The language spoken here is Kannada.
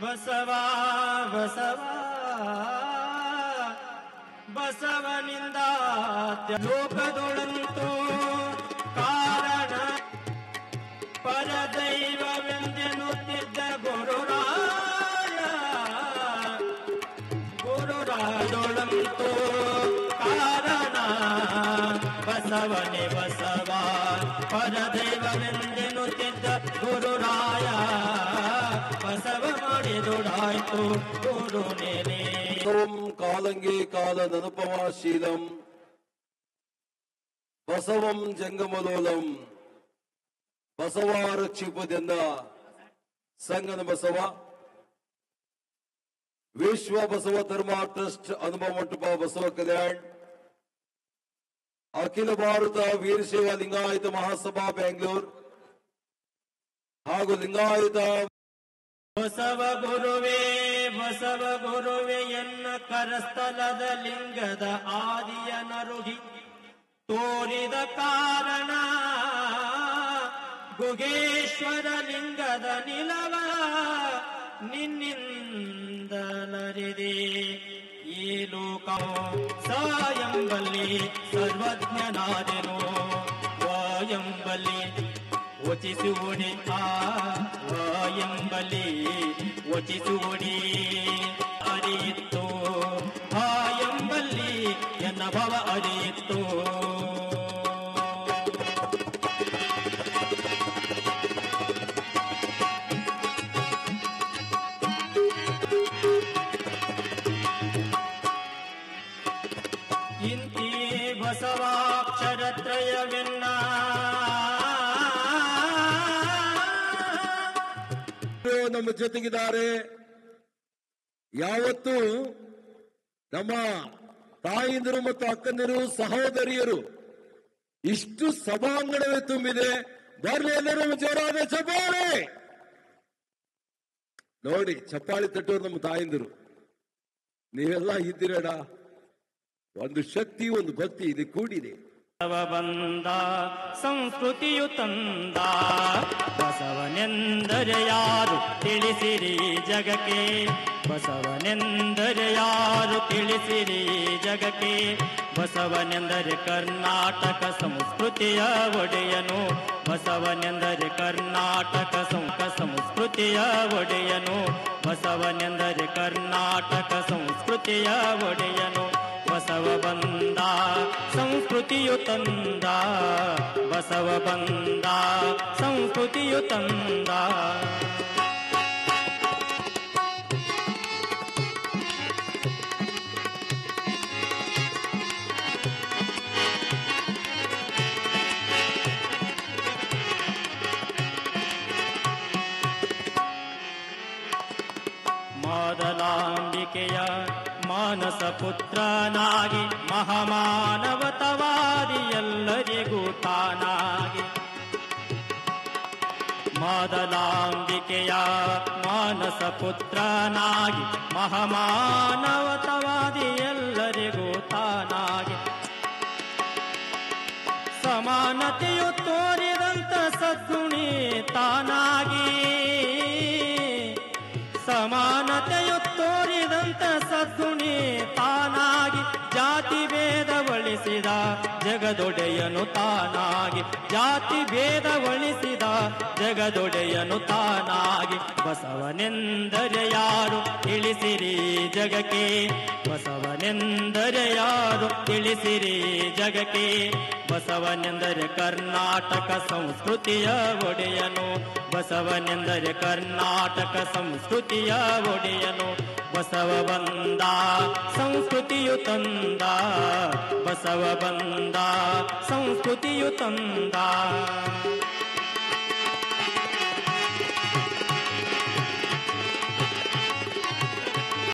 ಬಸವ ಬಸವಾ ಬಸವನಿಂದ ಲೋಕದೊಳಂತು ಕಾರಣ ಪರದೈವವೆಂದೆನ್ನುತ್ತಿದ್ದ ಗುರುರಾಯ. ಗುರುರಾಯೊಳಂತು ಕಾರಣ ಬಸವನೆ ಬಸವ ಪರದೈವವೆಂದೆನ್ನುತ್ತಿದ್ದ ಗುರುರಾಯ. ನೆನೆ ಸರ್ವಂ ಕಾಲಂಗೆ ಕಾಲ ನನುಪಮಾಶೀಲಂ ಬಸವಂ ಜಂಗಮಲೋಲಂ. ಬಸವ ಕ್ಷಿಪದಿಂದ ಸಂಗನ ಬಸವ. ವಿಶ್ವ ಬಸವ ಧರ್ಮ ಟ್ರಸ್ಟ್ ಅನುಭವ ಮಂಟಪ ಬಸವ ಕಲ್ಯಾಣ್. ಅಖಿಲ ಭಾರತ ವೀರಶೈವ ಲಿಂಗಾಯತ ಮಹಾಸಭಾ ಬೆಂಗಳೂರು. ಹಾಗೂ ಲಿಂಗಾಯತ ಬಸವ ಗುರುವೇ ಬಸವ ಗುರುವೇ, ಎನ್ನ ಕರಸ್ಥಲದ ಲಿಂಗದ ಆದಿಯ ನರುಹಿ ತೋರಿದ ಕಾರಣ ಗುಗೇಶ್ವರ ಲಿಂಗದ ನಿಲವ ನಿನ್ನಿಂದ ನರಿದೆ. ಈ ಲೋಕವು ಸಾಯಂಬಲ್ಲಿ ಸರ್ವಜ್ಞನಾದೆನು. ವಾಯಂಬಲ್ಲಿ ವಚಿಸುವುಡಿ ಆ ಎಂಬಲಿ ವಚಿಸುವುಡಿ ಅರಿಯಿತ್ತು. ವಾಯಂಬಲ್ಲಿ ಎನ್ನ ಭವ ಅರಿಯಿತ್ತು. ಇಂತಿ ಬಸವಾಕ್ಷರತ್ರಯವೆನ್ನ ನಮ್ಮ ಜೊತೆಗಿದ್ದಾರೆ. ಯಾವತ್ತು ನಮ್ಮ ತಾಯಿಂದರು ಮತ್ತು ಅಕ್ಕಂದಿರು, ಸಹೋದರಿಯರು, ಇಷ್ಟು ಸಭಾಂಗಣವೇ ತುಂಬಿದೆ. ಬರ್ಲಿ ಎಲ್ಲರೂ ಜೋರಾದ ಚಪ್ಪಾಳೆ ನೋಡಿ, ಚಪ್ಪಾಳಿ ತಟ್ಟೋರು ನಮ್ಮ ತಾಯಿಂದರು. ನೀವೆಲ್ಲ ಇದ್ದೀರಡ ಒಂದು ಶಕ್ತಿ, ಒಂದು ಭಕ್ತಿ ಇದು ಕೂಡಿದೆ. ಬಂದ, ಸಂಸ್ಕೃತಿಯು ತಂದ. ಬಸವನೆಂದರೆ ಯಾರು ತಿಳಿಸಿರಿ ಜಗಕ್ಕೆ? ಬಸವನೆಂದರೆ ಯಾರು ತಿಳಿಸಿರಿ ಜಗಕ್ಕೆ? ಬಸವನೆಂದರೆ ಕರ್ನಾಟಕ ಸಂಸ್ಕೃತಿಯ ಒಡೆಯನು. ಬಸವನೆಂದರೆ ಕರ್ನಾಟಕ ಸಂಕ ಸಂಸ್ಕೃತಿಯ ಒಡೆಯನು. ಬಸವನೆಂದರೆ ಕರ್ನಾಟಕ ಸಂಸ್ಕೃತಿಯ ಒಡೆಯನು. ಬಸವ संस्कृतियुतन्दा बसव बापुति युतन्दा मदलाण्डिकेया मानसपुत्र महामानव ಮಹಾಮಾನವತವಾದಿ ಎಲ್ಲರಿಗೂ ತಾನಾಗಿ. ಮಾದಲಾಂಬಿಕೆಯ ಮಾನಸ ಪುತ್ರನಾಗಿ ಮಹಾಮಾನವತವಾದಿ ಎಲ್ಲರಿಗೂ ತಾನಾಗಿ. ಸಮಾನತೆಯು ತೋರಿದಂತ ಸದ್ಗುಣಿ ಭೇದವಳಿಸಿದ ಜಗದೊಡೆಯನು ತಾನಾಗಿ ಜಾತಿ ಭೇದವಳಿಸಿದ ಜಗದೊಡೆಯನು ತಾನಾಗಿ ಬಸವನೆಂದರೆ ಯಾರು ತಿಳಿಸಿರಿ ಜಗಕ್ಕೆ? ಬಸವನೆಂದರೆ ಯಾರು ತಿಳಿಸಿರಿ ಜಗಕ್ಕೆ? ಬಸವನೆಂದರೆ ಕರ್ನಾಟಕ ಸಂಸ್ಕೃತಿಯ ಒಡೆಯನು. ಬಸವನೆಂದರೆ ಕರ್ನಾಟಕ ಸಂಸ್ಕೃತಿಯ ಒಡೆಯನು. ಬಸವ ಬಂದ, ಸಂಸ್ಕೃತಿಯು ತಂದ. ಬಸವ ಬಂದ, ಸಂಸ್ಕೃತಿಯು ತಂದ.